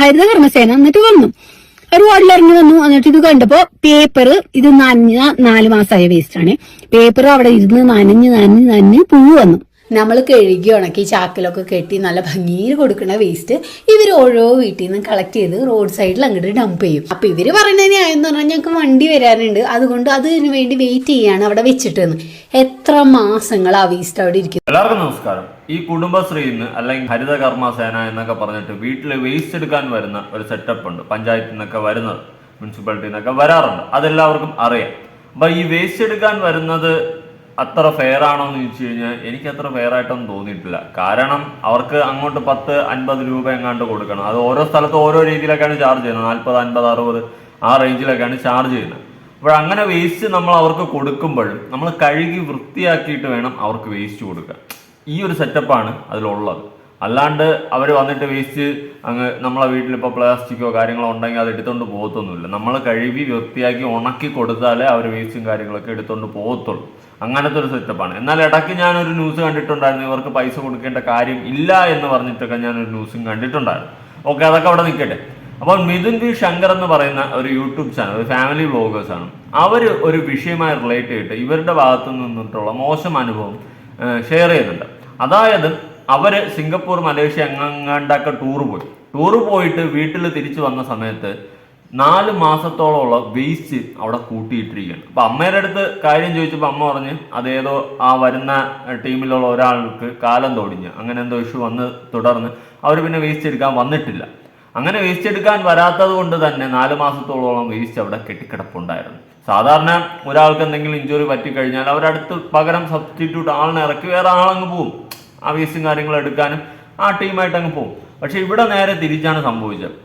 ഹരിത കർമ്മസേന എന്നിട്ട് വന്നു. ഒരു ഇറങ്ങി വന്നു. എന്നിട്ട് ഇത് കണ്ടപ്പോ പേപ്പർ ഇത് നനഞ്ഞ നാല് മാസമായ വേസ്റ്റ് ആണ്. പേപ്പർ അവിടെ ഇരുന്ന് നനഞ്ഞ് നനഞ്ഞ് നനഞ്ഞ് പുഴു വന്നു. നമ്മൾ കഴുകി ഉണക്കി ചാക്കിലൊക്കെ കെട്ടി നല്ല ഭംഗിയിൽ കൊടുക്കുന്ന വേസ്റ്റ് ഇവർ ഓരോ വീട്ടിൽ നിന്ന് കളക്ട് ചെയ്ത് റോഡ് സൈഡിൽ അങ്ങോട്ട് ഡംപ് ചെയ്യും. അപ്പം ഇവർ പറയുന്നത് ന്യായം പറഞ്ഞാൽ ഞങ്ങൾക്ക് വണ്ടി വരാനുണ്ട്. അതുകൊണ്ട് അതിന് വേണ്ടി വെയിറ്റ് ചെയ്യാണ് അവിടെ വെച്ചിട്ടെന്ന്. എത്ര മാസങ്ങൾ ആ വേസ്റ്റ് അവിടെ ഇരിക്കും എല്ലാവർക്കും നമസ്കാരം. ഈ കുടുംബശ്രീന്ന് അല്ലെങ്കിൽ ഹരിത കർമ്മസേന എന്നൊക്കെ പറഞ്ഞിട്ട് വീട്ടിൽ വേസ്റ്റ് എടുക്കാൻ വരുന്ന ഒരു സെറ്റപ്പ് ഉണ്ട്. പഞ്ചായത്തിൽ നിന്നൊക്കെ വരുന്നത് മുനിസിപ്പാലിറ്റിയിൽ നിന്നൊക്കെ വരാറുണ്ട്. അതെല്ലാവർക്കും അറിയാം. അപ്പൊ ഈ വേസ്റ്റ് എടുക്കാൻ വരുന്നത് അത്ര ഫെയർ ആണോ എന്ന് ചോദിച്ചു കഴിഞ്ഞാൽ എനിക്ക് അത്ര ഫെയർ ആയിട്ടൊന്നും തോന്നിയിട്ടില്ല. കാരണം അവർക്ക് അങ്ങോട്ട് പത്ത് അൻപത് രൂപ എങ്ങാണ്ട് കൊടുക്കണം. അത് ഓരോ സ്ഥലത്ത് ഓരോ രീതിയിലൊക്കെയാണ് ചാർജ് ചെയ്യുന്നത്. നാൽപ്പത് അൻപത് അറുപത് ആ റേഞ്ചിലൊക്കെയാണ് ചാർജ് ചെയ്യുന്നത്. അപ്പോൾ അങ്ങനെ വേസ്റ്റ് നമ്മൾ അവർക്ക് കൊടുക്കുമ്പോഴും നമ്മൾ കഴുകി വൃത്തിയാക്കിയിട്ട് വേണം അവർക്ക് വേസ്റ്റ് കൊടുക്കാൻ. ഈ ഒരു സെറ്റപ്പാണ് അതിലുള്ളത്. അല്ലാണ്ട് അവർ വന്നിട്ട് വേസ്റ്റ് അങ്ങ് നമ്മളെ വീട്ടിൽ ഇപ്പോൾ പ്ലാസ്റ്റിക്കോ കാര്യങ്ങളോ ഉണ്ടെങ്കിൽ അത് എടുത്തുകൊണ്ട് പോകത്തൊന്നുമില്ല. നമ്മൾ കഴുകി വൃത്തിയാക്കി ഉണക്കി കൊടുത്താലേ അവർ വേസ്റ്റും കാര്യങ്ങളൊക്കെ എടുത്തുകൊണ്ട് പോകത്തുള്ളൂ. അങ്ങനത്തെ ഒരു സെറ്റപ്പാണ് എന്നാൽ ഇടയ്ക്ക് ഞാനൊരു ന്യൂസ് കണ്ടിട്ടുണ്ടായിരുന്നു ഇവർക്ക് പൈസ കൊടുക്കേണ്ട കാര്യം ഇല്ല എന്ന് പറഞ്ഞിട്ടൊക്കെ ഞാനൊരു ന്യൂസും കണ്ടിട്ടുണ്ടായിരുന്നു. ഓക്കെ അതൊക്കെ അവിടെ നിൽക്കട്ടെ. അപ്പോൾ മിഥുൻ വി ശങ്കർ എന്ന് പറയുന്ന ഒരു യൂട്യൂബ് ചാനൽ ഒരു ഫാമിലി ബ്ലോഗേഴ്സാണ് അവർ ഒരു വിഷയമായി റിലേറ്റ് ചെയ്തിട്ട് ഇവരുടെ ഭാഗത്തു നിന്നിട്ടുള്ള മോശം അനുഭവം ഷെയർ ചെയ്യുന്നുണ്ട്. അതായത് അവർ സിംഗപ്പൂർ മലേഷ്യ എങ്ങാണ്ടൊക്കെ ടൂർ പോയി. ടൂർ പോയിട്ട് വീട്ടിൽ തിരിച്ചു വന്ന സമയത്ത് നാല് മാസത്തോളമുള്ള വേസ്റ്റ് അവിടെ കൂട്ടിയിട്ടിരിക്കുകയാണ്. അപ്പൊ അമ്മയുടെ അടുത്ത് കാര്യം ചോദിച്ചപ്പോൾ അമ്മ പറഞ്ഞ് അതേതോ ആ വരുന്ന ടീമിലുള്ള ഒരാൾക്ക് കാലം തോടിഞ്ഞ് അങ്ങനെ എന്തോ ഇഷ്യൂ വന്ന് തുടർന്ന് അവർ പിന്നെ വേസ്റ്റ് എടുക്കാൻ വന്നിട്ടില്ല. അങ്ങനെ വേസ്റ്റ് എടുക്കാൻ വരാത്തത് കൊണ്ട് തന്നെ നാല് മാസത്തോളം വേസ്റ്റ് അവിടെ കെട്ടിക്കിടപ്പുണ്ടായിരുന്നു. സാധാരണ ഒരാൾക്ക് എന്തെങ്കിലും ഇഞ്ചുറി പറ്റിക്കഴിഞ്ഞാൽ അവരടുത്ത് പകരം സബ്സ്റ്റിറ്റ്യൂട്ട് ആളിനെ ഇറക്കി വേറെ ആളങ്ങ് പോവും. ആ വേസ്റ്റും കാര്യങ്ങളും എടുക്കാനും ആ ടീമായിട്ട് അങ്ങ് പോകും പക്ഷെ ഇവിടെ നേരെ തിരിച്ചാണ് സംഭവിച്ചത്.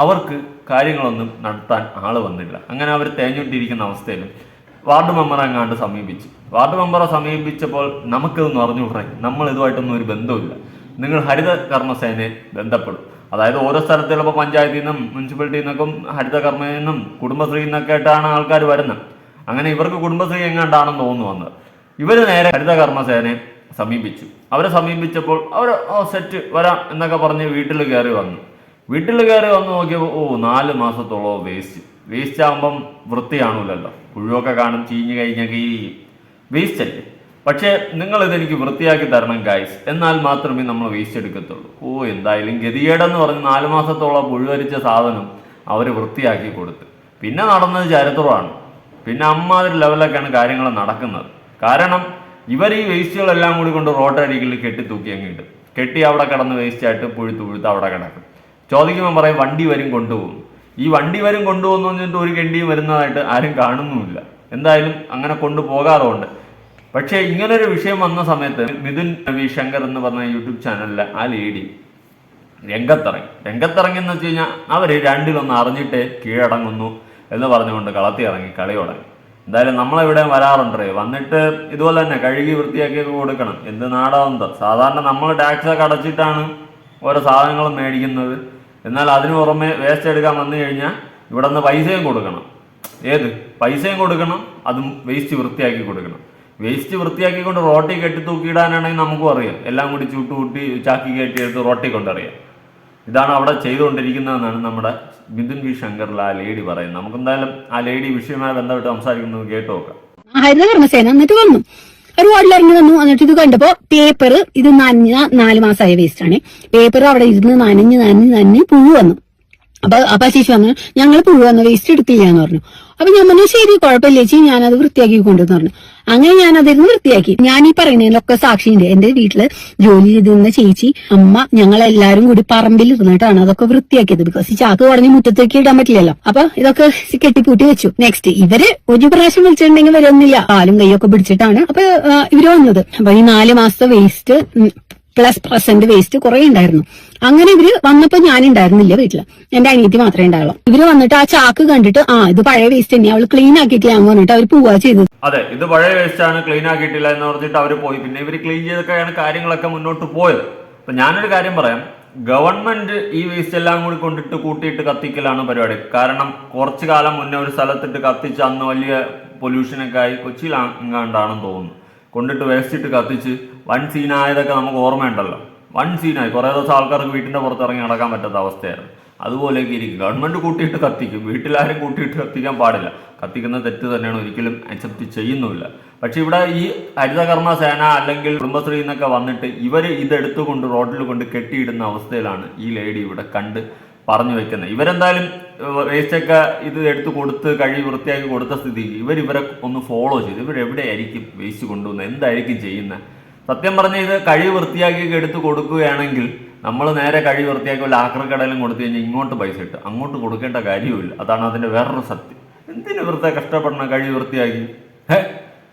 അവർക്ക് കാര്യങ്ങളൊന്നും നടത്താൻ ആൾ വന്നില്ല. അങ്ങനെ അവർ തേഞ്ഞുകൊണ്ടിരിക്കുന്ന അവസ്ഥയിൽ വാർഡ് മെമ്പറെ അങ്ങാണ്ട് സമീപിച്ചു. വാർഡ് മെമ്പറെ സമീപിച്ചപ്പോൾ നമുക്കിതൊന്നും അറിഞ്ഞുകൂടെ. നമ്മൾ ഇതുമായിട്ടൊന്നും ഒരു ബന്ധമില്ല നിങ്ങൾ ഹരിത കർമ്മസേനയെ ബന്ധപ്പെടും. അതായത് ഓരോ സ്ഥലത്ത് ചിലപ്പോൾ പഞ്ചായത്തിൽ നിന്നും മുനിസിപ്പാലിറ്റിയിൽ നിന്നൊക്കെ ഹരിത കർമ്മയിൽ നിന്നും കുടുംബശ്രീയിൽ നിന്നൊക്കെ ആയിട്ടാണ് ആൾക്കാർ വരുന്നത്. അങ്ങനെ ഇവർക്ക് കുടുംബശ്രീ എങ്ങാണ്ടാണെന്ന് തോന്നുന്നു വന്നത് ഇവർ നേരെ ഹരിത കർമ്മസേനയെ സമീപിച്ചു. അവരെ സമീപിച്ചപ്പോൾ അവർ സെറ്റ് വരാം എന്നൊക്കെ പറഞ്ഞ് വീട്ടിൽ കയറി വന്നു. വീട്ടിൽ കയറി വന്ന് നോക്കിയപ്പോൾ ഓ നാല് മാസത്തോളം വേസ്റ്റ് വേസ്റ്റ് ആകുമ്പം വൃത്തി കാണൂലല്ലോ പുഴുവൊക്കെ കാണും ചീഞ്ഞ് കഴിഞ്ഞൊക്കെ ഈ വേസ്റ്റ് അല്ലേ? പക്ഷേ നിങ്ങളിതെനിക്ക് വൃത്തിയാക്കി തരണം ഗായ്സ് എന്നാൽ മാത്രമേ നമ്മൾ വേസ്റ്റ് എടുക്കത്തുള്ളൂ. ഓ എന്തായാലും ഗതികേടെന്ന് പറഞ്ഞ് നാല് മാസത്തോളം പുഴുവരിച്ച സാധനം അവർ വൃത്തിയാക്കി കൊടുത്ത്. പിന്നെ നടന്നത് ചരിത്രമാണ്. പിന്നെ അമ്മാതിരി ലെവലൊക്കെയാണ് കാര്യങ്ങൾ നടക്കുന്നത്. കാരണം ഇവർ ഈ വേസ്റ്റുകളെല്ലാം കൂടി കൊണ്ട് റോട്ടരികിൽ കെട്ടി തൂക്കി അങ്ങിട്ട് കെട്ടി അവിടെ കിടന്ന് വേസ്റ്റായിട്ട് പുഴുത്ത് പുഴുത്ത് അവിടെ കിടക്കും. ചോദിക്കുമ്പോൾ പറയും വണ്ടി വരും കൊണ്ടുപോകും. ഈ വണ്ടി വരും കൊണ്ടുപോകുന്നു പറഞ്ഞിട്ട് ഒരു കെണ്ടിയും വരുന്നതായിട്ട് ആരും കാണുന്നുമില്ല. എന്തായാലും അങ്ങനെ കൊണ്ടുപോകാറുമുണ്ട് പക്ഷേ ഇങ്ങനൊരു വിഷയം വന്ന സമയത്ത് മിഥുൻ രവി ശങ്കർ എന്ന് പറഞ്ഞ യൂട്യൂബ് ചാനലിലെ ആ ലേഡി രംഗത്തിറങ്ങി. രംഗത്തിറങ്ങി എന്ന് വെച്ച് കഴിഞ്ഞാൽ അവർ രണ്ടിലൊന്ന് അറിഞ്ഞിട്ട് കീഴടങ്ങുന്നു എന്ന് പറഞ്ഞുകൊണ്ട് കളത്തി ഇറങ്ങി കളി തുടങ്ങി. എന്തായാലും നമ്മളിവിടെ വരാറുണ്ടേ? വന്നിട്ട് ഇതുപോലെ തന്നെ കഴുകി വൃത്തിയാക്കിയൊക്കെ കൊടുക്കണം. എന്ത് നാടാവുന്നത് സാധാരണ നമ്മൾ ടാക്സ് ഒക്കെ അടച്ചിട്ടാണ് ഓരോ സാധനങ്ങളും മേടിക്കുന്നത്. എന്നാൽ അതിനു പുറമെ വേസ്റ്റ് എടുക്കാൻ വന്നു കഴിഞ്ഞാൽ ഇവിടെ നിന്ന് പൈസയും കൊടുക്കണം. ഏത്? പൈസയും കൊടുക്കണം അതും വേസ്റ്റ് വൃത്തിയാക്കി കൊടുക്കണം. വേസ്റ്റ് വൃത്തിയാക്കിക്കൊണ്ട് റോട്ടി കെട്ടി തൂക്കിയിടാനാണെങ്കിൽ നമുക്കും അറിയാം. എല്ലാം കൂടി ചൂട്ട് കൂട്ടി ചാക്കി കയറ്റിയെടുത്ത് റോട്ടി കൊണ്ടറിയാം. ഇതാണ് അവിടെ ചെയ്തുകൊണ്ടിരിക്കുന്നതെന്നാണ് നമ്മുടെ ബിന്ദുൻ വി ശങ്കറിൽ ആ ലേഡി പറയുന്നത്. നമുക്ക് എന്തായാലും ആ ലേഡി വിഷയവുമായി ബന്ധപ്പെട്ട് സംസാരിക്കുന്നത് കേട്ടു നോക്കാം. ഒരു വാർഡിൽ ഇറങ്ങി വന്നു. എന്നിട്ട് ഇത് കണ്ടപ്പോ പേപ്പർ ഇത് നനഞ്ഞ നാല് മാസമായ വേസ്റ്റ് ആണ്. പേപ്പർ അവിടെ ഇരുന്ന് നനഞ്ഞ് നനഞ്ഞ് നനഞ്ഞ് പുഴു വന്നു. അപ്പൊ അപ്പൊ ചേച്ചി പറഞ്ഞു ഞങ്ങൾ പുഴു വന്ന വേസ്റ്റ് എടുത്തില്ല എന്ന് പറഞ്ഞു. അപ്പൊ ഞാൻ പറഞ്ഞു ശരി കുഴപ്പമില്ല ചേച്ചി ഞാനത് വൃത്തിയാക്കി കൊണ്ടുവന്ന് പറഞ്ഞു. അങ്ങനെ ഞാൻ അതിരുന്ന് വൃത്തിയാക്കി. ഞാൻ ഈ പറയുന്നതിലൊക്കെ സാക്ഷിയുണ്ട്. എന്റെ വീട്ടിൽ ജോലി ചെയ്തിരുന്ന ചേച്ചി അമ്മ ഞങ്ങൾ എല്ലാരും കൂടി പറമ്പിൽ ഇരുന്നിട്ടാണ് അതൊക്കെ വൃത്തിയാക്കിയത്. ബിക്കോസ് ഈ ചാക്ക് കുടഞ്ഞ് മുറ്റത്തേക്ക് ഇടാൻ പറ്റില്ലല്ലോ. അപ്പൊ ഇതൊക്കെ കെട്ടിപ്പൂട്ടി വെച്ചു. നെക്സ്റ്റ് ഇവർ ഒരു പ്രാവശ്യം വിളിച്ചിട്ടുണ്ടെങ്കിൽ വരുന്നില്ല കാലും കൈയൊക്കെ പിടിച്ചിട്ടാണ് അപ്പൊ ഇവർ വന്നത്. അപ്പൊ ഈ നാല് മാസത്തെ വേസ്റ്റ് പ്ലസ് പ്രസന്റ് വേസ്റ്റ് കുറെ ഉണ്ടായിരുന്നു. അങ്ങനെ ഇവർ വന്നപ്പോ ഞാൻ ഉണ്ടായിരുന്നില്ല വീട്ടിൽ. എന്റെ അനിയത്തി മാത്രമേ ഉണ്ടാവുള്ളൂ ഇവർ വന്നിട്ട് ആ ചാക്ക് കണ്ടിട്ട് ആ ഇത് പഴയ വേസ്റ്റ് തന്നെ അവൾ ക്ലീൻ ആക്കിയിട്ടില്ല എന്ന് പറഞ്ഞിട്ട് അവർ പോവാ ചെയ്തത്. അതെ ഇത് പഴയ വേസ്റ്റ് ആണ് ക്ലീൻ ആക്കിയിട്ടില്ല എന്ന് പറഞ്ഞിട്ട് അവർ പോയി. പിന്നെ ഇവർ ക്ലീൻ ചെയ്തൊക്കെയാണ് കാര്യങ്ങളൊക്കെ മുന്നോട്ട് പോയത്. അപ്പൊ ഞാനൊരു കാര്യം പറയാം. ഗവൺമെന്റ് ഈ വേസ്റ്റ് എല്ലാം കൂടി കൊണ്ടിട്ട് കൂട്ടിയിട്ട് കത്തിക്കലാണ് പരിപാടി. കാരണം കുറച്ചു കാലം മുന്നേ ഒരു സ്ഥലത്തിട്ട് കത്തിച്ച് അന്ന് വലിയ പൊല്യൂഷനൊക്കെ ആയി കൊച്ചിയിൽ എങ്ങാണ്ടാണെന്ന് തോന്നുന്നു. കൊണ്ടിട്ട് വേസ്റ്റ് ഇട്ട് കത്തിച്ച് വൺ സീനായതൊക്കെ നമുക്ക് ഓർമ്മയുണ്ടല്ലോ. വൺ സീനായി. കുറേ ദിവസം ആൾക്കാർക്ക് വീട്ടിന്റെ പുറത്തിറങ്ങി നടക്കാൻ പറ്റാത്ത അവസ്ഥയായിരുന്നു. അതുപോലെയൊക്കെ ഇരിക്കും. ഗവൺമെന്റ് കൂട്ടിയിട്ട് കത്തിക്കും. വീട്ടിലാരും കൂട്ടിയിട്ട് കത്തിക്കാൻ പാടില്ല. കത്തിക്കുന്ന തെറ്റ് തന്നെയാണ് ഒരിക്കലും അക്സെപ്റ്റ് ചെയ്യുന്നുമില്ല. പക്ഷെ ഇവിടെ ഈ ഹരിതകർമ്മ സേന അല്ലെങ്കിൽ കുടുംബശ്രീ എന്നൊക്കെ വന്നിട്ട് ഇവർ ഇതെടുത്തുകൊണ്ട് റോഡിൽ കൊണ്ട് കെട്ടിയിടുന്ന അവസ്ഥയിലാണ് ഈ ലേഡി ഇവിടെ കണ്ട് പറഞ്ഞു വെക്കുന്നത്. ഇവരെന്തായാലും വേസ്റ്റൊക്കെ ഇത് എടുത്ത് കൊടുത്ത് കഴുകി വൃത്തിയാക്കി കൊടുത്ത സ്ഥിതിക്ക് ഇവർ ഇവരെ ഒന്ന് ഫോളോ ചെയ്ത്. ഇവരെവിടെയായിരിക്കും വേസ്റ്റ് കൊണ്ടുവന്നത് എന്തായിരിക്കും ചെയ്യുന്നത്? സത്യം പറഞ്ഞാൽ ഇത് കഴുകി വൃത്തിയാക്കിയൊക്കെ എടുത്ത് കൊടുക്കുകയാണെങ്കിൽ നമ്മൾ നേരെ കഴുകി വൃത്തിയാക്കി വല്ല ആക്രക്കടയിലും കൊടുത്തു കഴിഞ്ഞാൽ ഇങ്ങോട്ട് പൈസ ഇട്ട്. അങ്ങോട്ട് കൊടുക്കേണ്ട കാര്യമില്ല അതാണ് അതിന്റെ വേറൊരു സത്യം. എന്തിനു വെറുതെ കഷ്ടപ്പെടണം കഴുകി വൃത്തിയാക്കി? ഹേ?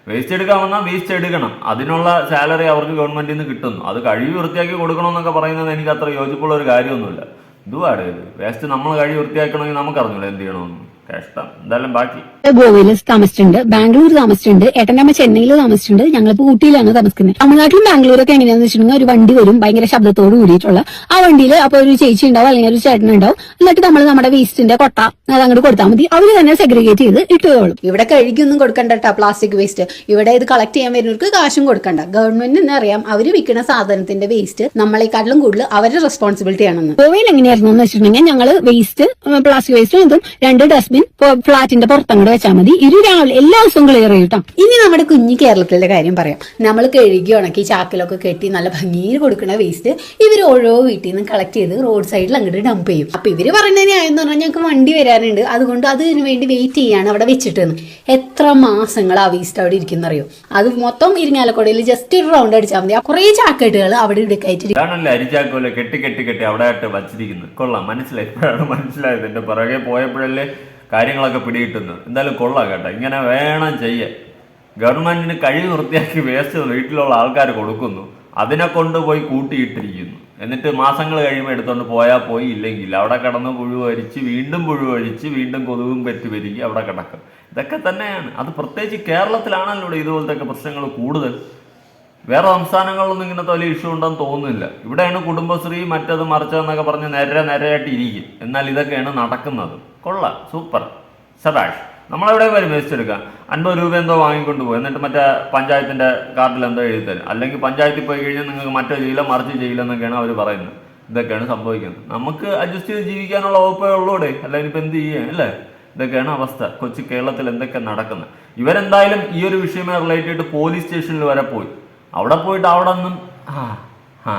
വേസ്റ്റ് എടുക്കാൻ വന്നാൽ വേസ്റ്റ് എടുക്കണം. അതിനുള്ള സാലറി അവർക്ക് ഗവൺമെന്റിൽ നിന്ന് കിട്ടുന്നു. അത് കഴിവ് വൃത്തിയാക്കി കൊടുക്കണമെന്നൊക്കെ പറയുന്നത് എനിക്ക് അത്ര യോജിപ്പുള്ള ഒരു കാര്യമൊന്നുമില്ല. ഇതുപാട് ഇത്? വേസ്റ്റ് നമ്മൾ കഴുകി വൃത്തിയാക്കണമെങ്കിൽ നമുക്കറിഞ്ഞൂടെ എന്ത് ചെയ്യണമെന്ന്. എന്തായാലും ബാക്കി. ഗോവയിൽ താമസിച്ചിട്ടുണ്ട്. ബാംഗ്ലൂർ താമസിച്ചിട്ടുണ്ട്. ഏട്ടനമ്മ അമ്മ ചെന്നൈയിൽ താമസിച്ചിട്ടുണ്ട്. ഞങ്ങളിപ്പോ ഊട്ടിയിലാണ് താമസിക്കുന്നത്. തമിഴ്നാട്ടിലും ബാംഗ്ലൂരൊക്കെ എങ്ങനെയാന്ന് വെച്ചിട്ടുണ്ടെങ്കിൽ ഒരു വണ്ടി വരും. ഭയങ്കര ശബ്ദത്തോട് കൂടിയിട്ടുള്ള. ആ വണ്ടിയിൽ അപ്പൊ ഒരു ചേച്ചി ഉണ്ടാവും അല്ലെങ്കിൽ ഒരു ചേട്ടൻ ഉണ്ടാവും. എന്നിട്ട് നമ്മൾ നമ്മുടെ വേസ്റ്റിന്റെ കൊട്ട അത് അങ്ങോട്ട് കൊടുത്താൽ മതി. അവർ തന്നെ സെഗ്രിഗേറ്റ് ചെയ്ത് ഇട്ടുകോളും ഇവിടെ കഴുകിയൊന്നും കൊടുക്കണ്ട കേട്ടോ പ്ലാസ്റ്റിക് വേസ്റ്റ് ഇവിടെ ഇത് കളക്ട് ചെയ്യാൻ വരുന്നവർക്ക് കാശും കൊടുക്കണ്ട. ഗവൺമെന്റിന് അറിയാം അവർ വിൽക്കുന്ന സാധനത്തിന്റെ വേസ്റ്റ് നമ്മളെക്കാട്ടിലും കൂടുതൽ അവരുടെ റെസ്പോൺസിബിലിറ്റി ആണെന്ന്. ഗോവയിൽ എങ്ങനെയായിരുന്നു എന്ന് വെച്ചിട്ടുണ്ടെങ്കിൽ ഞങ്ങൾ വേസ്റ്റ് പ്ലാസ്റ്റിക് വേസ്റ്റും ഇതും രണ്ട് ഡസ്റ്റ്ബിൻ ഫ്ലാറ്റിന്റെ പുറത്തങ്ങോട്ട് വെച്ചാൽ മതി. ഇരു രാവിലെ എല്ലാ ദിവസവും ക്ലിയർ ചെയ്യും ഇനി നമ്മുടെ കുഞ്ഞു കേരളത്തിലെ കാര്യം പറയാം. നമ്മൾ കഴുകി ഉണക്കി ചാക്കിലൊക്കെ കെട്ടി നല്ല ഭംഗിയിൽ കൊടുക്കുന്ന വേസ്റ്റ് ഇവർ ഓരോ വീട്ടിൽ നിന്ന് കളക്ട് ചെയ്ത് റോഡ് സൈഡിൽ അങ്ങോട്ട് ഡംപ് ചെയ്യും. അപ്പൊ ഇവർ പറയുന്ന ന്യായം പറഞ്ഞാൽ ഞങ്ങൾക്ക് വണ്ടി വരാനുണ്ട്. അതുകൊണ്ട് അതിനു വേണ്ടി വെയിറ്റ് ചെയ്യാണ് അവിടെ വെച്ചിട്ടെന്ന്. എത്ര മാസങ്ങൾ ആ വേസ്റ്റ് അവിടെ ഇരിക്കുന്ന അറിയോ അത് മൊത്തം ഇരിങ്ങാലക്കുടയിൽ ജസ്റ്റ് ഒരു റൗണ്ട് അടിച്ചാൽ മതി. കുറെ ചാക്കേട്ടുകൾ അവിടെ ഇവിടെ കയറ്റി ഇതാണല്ലേ അരിച്ചാക്കോലെ കെട്ടി കെട്ടി കെട്ടി അവിടെ ആയിട്ട് വച്ചിരിക്കുന്നത്. കൊള്ളാം. മനസ്സിലായി. മനസ്സിലായത്. എന്റെ പുറകെ പോയപ്പോഴല്ലേ കാര്യങ്ങളൊക്കെ പിടികിട്ടുന്നത് എന്തായാലും കൊള്ളാം കേട്ടോ. ഇങ്ങനെ വേണം ചെയ്യാൻ. ഗവൺമെന്റിന് കഴിവ് വൃത്തിയാക്കി വേസ്റ്റ് വീട്ടിലുള്ള ആൾക്കാർ കൊടുക്കുന്നു. അതിനെ കൊണ്ടുപോയി കൂട്ടിയിട്ടിരിക്കുന്നു. എന്നിട്ട് മാസങ്ങൾ കഴിയുമ്പോൾ എടുത്തോണ്ട് പോയാൽ പോയി ഇല്ലെങ്കിൽ അവിടെ കിടന്ന് പുഴുവരിച്ച് വീണ്ടും പുഴുവരിച്ച് വീണ്ടും കൊതുകും പെറ്റ് പെരുകി അവിടെ കിടക്കും. ഇതൊക്കെ തന്നെയാണ്. അത് പ്രത്യേകിച്ച് കേരളത്തിലാണല്ലോ ഇതുപോലത്തെ പ്രശ്നങ്ങൾ കൂടുതൽ. വേറെ സംസ്ഥാനങ്ങളിലൊന്നും ഇങ്ങനത്തെ വലിയ ഇഷ്യൂ ഉണ്ടെന്ന് തോന്നുന്നില്ല. ഇവിടെയാണ് കുടുംബശ്രീ മറ്റത് മറിച്ചതെന്നൊക്കെ പറഞ്ഞ് നേരെ നേരെയായിട്ട് ഇരിക്കും എന്നാൽ ഇതൊക്കെയാണ് നടക്കുന്നത്. കൊള്ളാം സൂപ്പർ. സബാഷ് നമ്മളെവിടെ വരും എടുക്കാം അൻപത് രൂപ എന്തോ വാങ്ങിക്കൊണ്ട് പോകും എന്നിട്ട് മറ്റേ പഞ്ചായത്തിന്റെ കാർഡിൽ എന്തോ എഴുതി തരും അല്ലെങ്കിൽ പഞ്ചായത്തിൽ പോയി കഴിഞ്ഞാൽ നിങ്ങൾക്ക് മറ്റേ ചെയ്യില്ല മറിച്ച് ചെയ്യില്ല എന്നൊക്കെയാണ് അവർ പറയുന്നത്. ഇതൊക്കെയാണ് സംഭവിക്കുന്നത്. നമുക്ക് അഡ്ജസ്റ്റ് ചെയ്ത് ജീവിക്കാനുള്ള വകുപ്പേ ഉള്ളൂടെ അല്ലെങ്കിൽ ഇപ്പം എന്ത് ചെയ്യുക അല്ലേ? ഇതൊക്കെയാണ് അവസ്ഥ. കൊച്ചു കേരളത്തിൽ എന്തൊക്കെ നടക്കുന്നത്. ഇവരെന്തായാലും ഈ ഒരു വിഷയമായി റിലേറ്റഡ് പോലീസ് സ്റ്റേഷനിൽ വരെ പോയി. അവിടെ പോയിട്ട് അവിടെ നിന്നും ആ ആ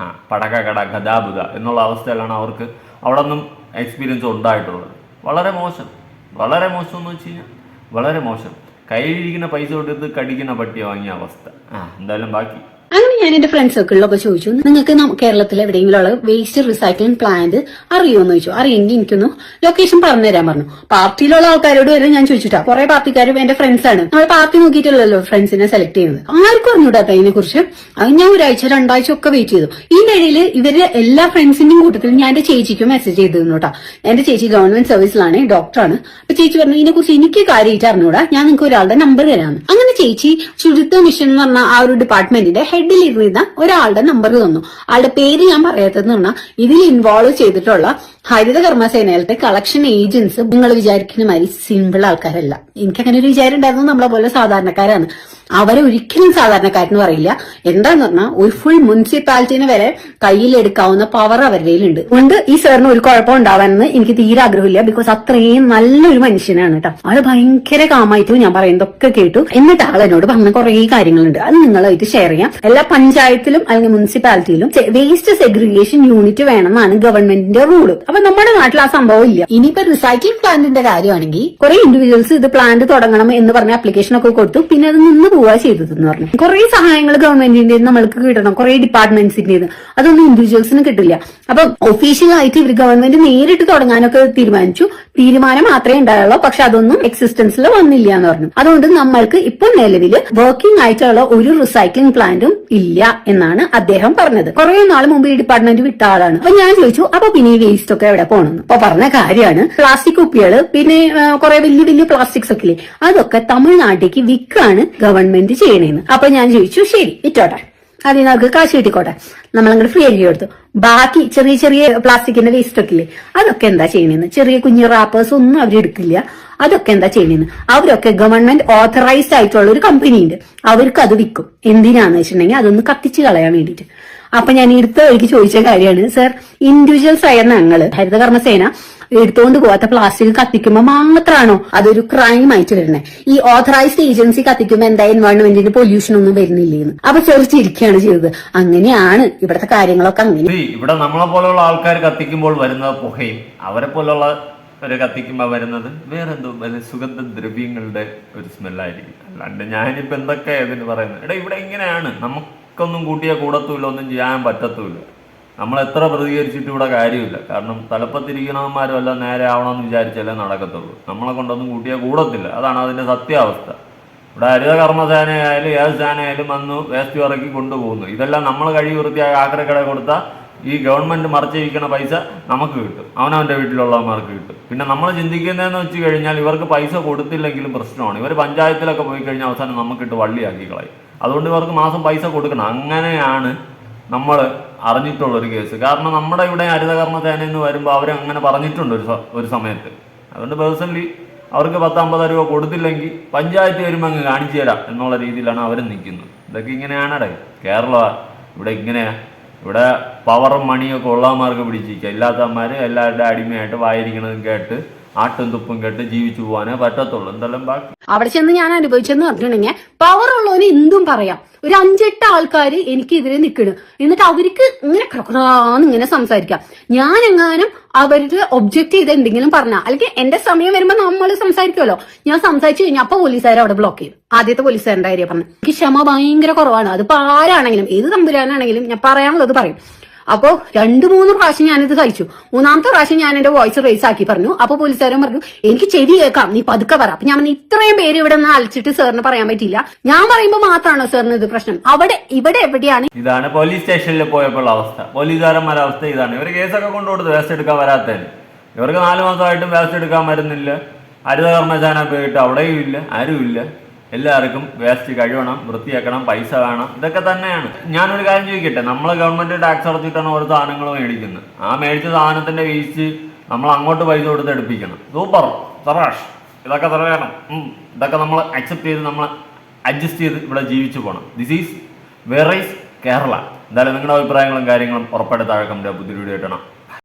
ആ പടക കട ഗതാബുത എന്നുള്ള അവസ്ഥയിലാണ് അവർക്ക് അവിടെ നിന്നും എക്സ്പീരിയൻസ് ഉണ്ടായിട്ടുള്ളത്. വളരെ മോശം. വളരെ മോശം എന്ന് വെച്ച് കഴിഞ്ഞാൽ വളരെ മോശം. കയ്യിലിരിക്കുന്ന പൈസ കൊടുത്ത് കടിക്കുന്ന പട്ടി വാങ്ങിയ അവസ്ഥ. ആ. എന്തായാലും ബാക്കി. അങ്ങനെ ഞാൻ എന്റെ ഫ്രണ്ട് സർക്കിളിലൊക്കെ ചോദിച്ചു നിങ്ങൾക്ക് കേരളത്തിൽ എവിടെയെങ്കിലും ഉള്ള വേസ്റ്റ് റീസൈക്ലിംഗ് പ്ലാന്റ് അറിയുമെന്ന് ചോദിച്ചു. അറിയെങ്കിൽ എനിക്കൊന്ന് ലൊക്കേഷൻ പറഞ്ഞു തരാൻ പറഞ്ഞു. പാർട്ടിയിലുള്ള ആൾക്കാരോട് വരെ ഞാൻ ചോദിച്ചിട്ടാ. കുറെ പാർട്ടിക്കാരും എന്റെ ഫ്രണ്ട്സ് ആണ്. നമ്മൾ പാർട്ടി നോക്കിയിട്ടുള്ളല്ലോ ഫ്രണ്ട്സിനെ സെലക്ട് ചെയ്യുന്നത്. ആർക്കും അറിഞ്ഞൂടാത്ത ഇതിനെ കുറിച്ച് അത് ഞാൻ ഒരാഴ്ച രണ്ടാഴ്ച ഒക്കെ വെയിറ്റ് ചെയ്തു. ഈ ഇടയിൽ ഇവരുടെ എല്ലാ ഫ്രണ്ട്സിന്റെയും കൂട്ടത്തിൽ ഞാൻ എന്റെ ചേച്ചിക്ക് മെസ്സേജ് ചെയ്തിരുന്നു കേട്ടോ എന്റെ ചേച്ചി ഗവൺമെന്റ് സർവീസിലാണ് ഡോക്ടറാണ് അപ്പൊ ചേച്ചി പറഞ്ഞു ഇതിനെ കുറിച്ച് എനിക്ക് കാര്യമായിട്ട് അറിഞ്ഞൂടാ. ഞാൻ നിങ്ങൾക്ക് ഒരാളുടെ നമ്പർ തരാമെന്ന് അങ്ങനെ ചേച്ചി ശുചിത്വ മിഷൻ എന്ന് പറഞ്ഞ ആ ഒരു ഡിപ്പാർട്ട്മെന്റിന്റെ ഹെഡിൽ ഇരുന്ന ഒരാളുടെ നമ്പർ തന്നു. ആളുടെ പേര് ഞാൻ പറയാത്തതെന്ന് പറഞ്ഞാൽ ഇതിൽ ഇൻവോൾവ് ചെയ്തിട്ടുള്ള ഹരിത കർമ്മസേനയിലത്തെ കളക്ഷൻ ഏജൻസ് നിങ്ങൾ വിചാരിക്കുന്ന മാതിരി സിമ്പിൾ ആൾക്കാരല്ല. എനിക്ക് അങ്ങനെ ഒരു വിചാരം ഉണ്ടായിരുന്നു. നമ്മളെ പോലെ സാധാരണക്കാരാണ്. അവരെ ഒരിക്കലും സാധാരണക്കാരെന്ന് പറയില്ല. എന്താന്ന് പറഞ്ഞാൽ ഒരു ഫുൾ മുനിസിപ്പാലിറ്റിനെ വരെ കയ്യിലെടുക്കാവുന്ന പവർ അവരുടെ കയ്യിലുണ്ട്. അതുകൊണ്ട് ഈ സാറിന് ഒരു കുഴപ്പം ഉണ്ടാവാനെന്ന് എനിക്ക് തീരെ ആഗ്രഹമില്ല. ബിക്കോസ് അത്രയും നല്ലൊരു മനുഷ്യനാണ് കേട്ടോ. ആൾ ഭയങ്കര കാമായിട്ട് ഞാൻ പറയുന്നതൊക്കെ കേട്ടു. എന്നിട്ട് ആൾ എന്നോട് പറഞ്ഞ കുറെ കാര്യങ്ങളുണ്ട്. അത് നിങ്ങളായിട്ട് ഷെയർ ചെയ്യാം. എല്ലാ പഞ്ചായത്തിലും അല്ലെങ്കിൽ മുനിസിപ്പാലിറ്റിയിലും വേസ്റ്റ് സെഗ്രിഗേഷൻ യൂണിറ്റ് വേണമെന്നാണ് ഗവൺമെന്റിന്റെ റൂൾ അപ്പൊ നമ്മുടെ നാട്ടിൽ ആ സംഭവം ഇല്ല. ഇനിയിപ്പോ റിസൈക്ലിംഗ് പ്ലാന്റിന്റെ കാര്യമാണെങ്കിൽ കുറെ ഇൻഡിവിജ്വൽസ് ഇത് പ്ലാന്റ് തുടങ്ങണം എന്ന് പറഞ്ഞ അപ്ലിക്കേഷൻ ഒക്കെ കൊടുത്തു. പിന്നെ അത് നിന്ന് പോവുക ചെയ്തതെന്ന് പറഞ്ഞു. കുറെ സഹായങ്ങൾ ഗവൺമെന്റിന്റെ നമ്മൾക്ക് കിട്ടണം. കുറെ ഡിപ്പാർട്ട്മെന്റ്സിന്റെ അതൊന്നും ഇൻഡിവിജ്വൽസിന് കിട്ടില്ല. അപ്പൊ ഒഫീഷ്യലായിട്ട് ഇവർ ഗവൺമെന്റ് നേരിട്ട് തുടങ്ങാനൊക്കെ തീരുമാനിച്ചു. തീരുമാനം മാത്രമേ ഉണ്ടായുള്ളൂ. പക്ഷെ അതൊന്നും എക്സിസ്റ്റൻസിൽ വന്നില്ല എന്ന് പറഞ്ഞു. അതുകൊണ്ട് നമ്മൾക്ക് ഇപ്പൊ നിലവിൽ വർക്കിംഗ് ആയിട്ടുള്ള ഒരു റിസൈക്ലിംഗ് പ്ലാന്റും ഇല്ല എന്നാണ് അദ്ദേഹം പറഞ്ഞത്. കുറെ നാൾ മുമ്പ് ഈ ഡിപ്പാർട്ട്മെന്റ് വിട്ട ആളാണ്. അപ്പൊ ഞാൻ ചോദിച്ചു അപ്പൊ പിന്നെ ഈ വേസ്റ്റ് ഒക്കെ എവിടെ പോകണമെന്ന് അപ്പൊ പറഞ്ഞ കാര്യമാണ് പ്ലാസ്റ്റിക് കുപ്പികൾ പിന്നെ കുറെ വലിയ വലിയ പ്ലാസ്റ്റിക്സ് ഒക്കെ ഇല്ലേ? അതൊക്കെ തമിഴ്നാട്ടിലേക്ക് വിൽക്കാണ് ഗവൺമെന്റ് ചെയ്യണേന്ന്. അപ്പൊ ഞാൻ ചോദിച്ചു ശരി ഇറ്റോട്ടെ അതിന് അവർക്ക് കാശ് കിട്ടിക്കോട്ടെ. നമ്മളങ്ങോട്ട് ഫ്രീ ആക്കി കൊടുത്തു. ബാക്കി ചെറിയ ചെറിയ പ്ലാസ്റ്റിക്കിന്റെ വേസ്റ്റ് ഒക്കെ ഇല്ലേ അതൊക്കെ എന്താ ചെയ്യണേന്ന്. ചെറിയ കുഞ്ഞു റാപ്പേഴ്സ് ഒന്നും അവർ എടുക്കില്ല. അതൊക്കെ എന്താ ചെയ്യണേന്ന്. അവരൊക്കെ ഗവൺമെന്റ് ഓഥറൈസ്ഡ് ആയിട്ടുള്ള ഒരു കമ്പനി ഉണ്ട്. അവർക്ക് അത് വിൽക്കും. എന്തിനാന്ന് വെച്ചിട്ടുണ്ടെങ്കിൽ അതൊന്ന് കത്തിച്ച് കളയാൻ വേണ്ടിയിട്ട്. അപ്പൊ ഞാൻ എടുത്ത വഴിക്ക് ചോദിച്ച കാര്യമാണ് സർ ഇൻഡിവിജ്വൽസ് ആയ ഞങ്ങൾ ഹരിതകർമ്മസേന എടുത്തുകൊണ്ട് പോവാത്ത പ്ലാസ്റ്റിക് കത്തിക്കുമ്പോൾ മാത്രമാണോ അതൊരു ക്രൈം ആയിട്ട് വരുന്നത് ഈ ഓഥറൈസ്ഡ് ഏജൻസി കത്തിക്കുമ്പോൾ എന്താ എൻവയോൺമെന്റിന് പൊല്യൂഷൻ ഒന്നും വരുന്നില്ലെന്ന്? അപ്പൊ ചോദിച്ചിരിക്കുകയാണ് ചെയ്തത്. അങ്ങനെയാണ് ഇവിടുത്തെ കാര്യങ്ങളൊക്കെ അങ്ങനെ. ഇവിടെ നമ്മളെ പോലെയുള്ള ആൾക്കാർ കത്തിക്കുമ്പോൾ വരുന്ന പുകയും അവരെ പോലുള്ള ഒരു കത്തിക്കുമ്പോൾ വരുന്നത് വേറെ എന്തോ വല്ല സുഗന്ധ ദ്രവ്യങ്ങളുടെ ഒരു സ്മെല്ലായിരിക്കും അല്ലാണ്ട് ഞാനിപ്പോ എന്തൊക്കെ ഇതിന് പറയുന്നത്? എടാ ഇവിടെ ഇങ്ങനെയാണ്. നമുക്കൊന്നും കൂട്ടിയാൽ കൂടത്തുമില്ല ഒന്നും ചെയ്യാൻ പറ്റത്തുമില്ല. നമ്മൾ എത്ര പ്രതികരിച്ചിട്ട് ഇവിടെ കാര്യമില്ല. കാരണം തലപ്പത്തിരിക്കണവന്മാരും എല്ലാം നേരെ ആവണമെന്ന് വിചാരിച്ചാലേ നടക്കത്തുള്ളൂ. നമ്മളെ കൊണ്ടൊന്നും കൂട്ടിയാൽ കൂടത്തില്ല. അതാണ് അതിന്റെ സത്യാവസ്ഥ. ഇവിടെ ഹരിത കർമ്മസേനയായാലും ഏത് സേനയായാലും വന്ന് വേസ്റ്റ് ഇറക്കി കൊണ്ടുപോകുന്നു. ഇതെല്ലാം നമ്മൾ കഴി വൃത്തിയായി ആക്രക്കട കൊടുത്താൽ ഈ ഗവൺമെന്റ് മറച്ചിരിക്കുന്ന പൈസ നമുക്ക് കിട്ടും. അവനവന്റെ വീട്ടിലുള്ളവന്മാർക്ക് കിട്ടും. പിന്നെ നമ്മൾ ചിന്തിക്കുന്നതെന്ന് വെച്ച് കഴിഞ്ഞാൽ ഇവർക്ക് പൈസ കൊടുത്തില്ലെങ്കിലും പ്രശ്നമാണ്. ഇവർ പഞ്ചായത്തിലൊക്കെ പോയി കഴിഞ്ഞാൽ അവസാനം നമുക്കിട്ട് വള്ളിയാക്കി കളയും. അതുകൊണ്ട് ഇവർക്ക് മാസം പൈസ കൊടുക്കണം. അങ്ങനെയാണ് നമ്മൾ അറിഞ്ഞിട്ടുള്ള ഒരു കേസ്. കാരണം നമ്മുടെ ഇവിടെ ഹരിതകർമ്മ സേന എന്ന് വരുമ്പോൾ അവർ അങ്ങനെ പറഞ്ഞിട്ടുണ്ട് ഒരു ഒരു സമയത്ത്. അതുകൊണ്ട് പേഴ്സണലി അവർക്ക് പത്ത് അമ്പത് രൂപ കൊടുത്തില്ലെങ്കിൽ പഞ്ചായത്ത് വരുമ്പോൾ അങ്ങ് കാണിച്ചു തരാം എന്നുള്ള രീതിയിലാണ് അവർ നിൽക്കുന്നത്. ഇതൊക്കെ ഇങ്ങനെയാണടേ കേരള ഇവിടെ ഇങ്ങനെയാ ഇവിടെ പവറും മണിയൊക്കെ ഉള്ളവന്മാർക്ക് പിടിച്ചിരിക്കുക ഇല്ലാത്തവന്മാർ എല്ലാവരുടെ അടിമയായിട്ട് വായിരിക്കണതും കേട്ട് ആട്ടും തുപ്പും കേട്ട് ജീവിച്ചു പോകാനേ പറ്റത്തുള്ളൂ. എന്തെല്ലാം ബാക്കി? അവിടെ ചെന്ന് ഞാൻ അനുഭവിച്ചെന്ന് പറഞ്ഞിട്ടുണ്ടെങ്കിൽ പവർ ഉള്ളവന് എന്തും പറയാം. ഒരു അഞ്ചെട്ട് ആൾക്കാർ എനിക്കെതിരെ നിൽക്കണം എന്നിട്ട് അവർക്ക് ഇങ്ങനെ ക്രക്രാന്ന് ഇങ്ങനെ സംസാരിക്കാം. ഞാൻ എങ്ങാനും അവരുടെ ഒബ്ജക്ട് ചെയ്ത് എന്തെങ്കിലും പറഞ്ഞാൽ അല്ലെങ്കിൽ എന്റെ സമയം വരുമ്പോൾ നമ്മൾ സംസാരിക്കുമല്ലോ. ഞാൻ സംസാരിച്ചു കഴിഞ്ഞാൽ അപ്പൊ പോലീസുകാർ അവിടെ ബ്ലോക്ക് ചെയ്യും. ആദ്യത്തെ പോലീസുകാരുടെ കാര്യം പറഞ്ഞു. എനിക്ക് ക്ഷമ ഭയങ്കര കുറവാണ്. അതിപ്പോ ആരാണെങ്കിലും ഏത് തമ്പുരാനാണെങ്കിലും ഞാൻ പറയാനുള്ളത് പറയും. അപ്പോ രണ്ടു മൂന്ന് പ്രാവശ്യം ഞാനിത് സഹിച്ചു മൂന്നാമത്തെ പ്രാവശ്യം ഞാൻ എന്റെ വോയിസ് റേസ് ആക്കി പറഞ്ഞു. അപ്പൊ പോലീസുകാരൻ പറഞ്ഞു എനിക്ക് ചെവി കേൾക്കാം നീ പതുക്കെ പറ. അപ്പൊ ഞാൻ ഇത്രയും പേര് ഇവിടെ നിന്ന് അലച്ചിട്ട് സാറിന് പറയാൻ പറ്റില്ല ഞാൻ പറയുമ്പോൾ മാത്രമാണോ സാറിന് ഇത് പ്രശ്നം? അവിടെ ഇവിടെ എവിടെയാണ്? ഇതാണ് പോലീസ് സ്റ്റേഷനിൽ പോയപ്പോൾ അവസ്ഥ. പോലീസുകാരന്മാരുടെ അവസ്ഥ ഇതാണ്. ഇവർ കേസൊക്കെ കൊണ്ടുകൊടുത്ത് വേസ്റ്റ് എടുക്കാൻ വരാത്തതിന്. ഇവർക്ക് നാല് മാസമായിട്ടും വേസ്റ്റ് എടുക്കാൻ വരുന്നില്ല. ഹരിതകർമ്മസേന പോയിട്ട് അവിടെയും ഇല്ല ആരും ഇല്ല. എല്ലാവർക്കും വേസ്റ്റ് കഴിയണം വൃത്തിയാക്കണം പൈസ വേണം ഇതൊക്കെ തന്നെയാണ്. ഞാനൊരു കാര്യം ചോദിക്കട്ടെ നമ്മൾ ഗവൺമെന്റ് ടാക്സ് അടച്ചിട്ടാണ് ഓരോ സാധനങ്ങൾ മേടിക്കുന്നത്. ആ മേടിച്ച സാധനത്തിന്റെ വീഴ്ച നമ്മൾ അങ്ങോട്ട് പൈസ കൊടുത്ത് എടുപ്പിക്കണം. സൂപ്പർ സറാഷ് ഇതൊക്കെ ഉം. ഇതൊക്കെ നമ്മൾ അക്സെപ്റ്റ് ചെയ്ത് നമ്മൾ അഡ്ജസ്റ്റ് ചെയ്ത് ഇവിടെ ജീവിച്ചു പോകണം ദിസ് ഈസ് വെറൈസ് കേരള എന്തായാലും നിങ്ങളുടെ അഭിപ്രായങ്ങളും കാര്യങ്ങളും ഉറപ്പായിട്ട് താഴെ കമന്റ് വീഡിയോ കിട്ടണം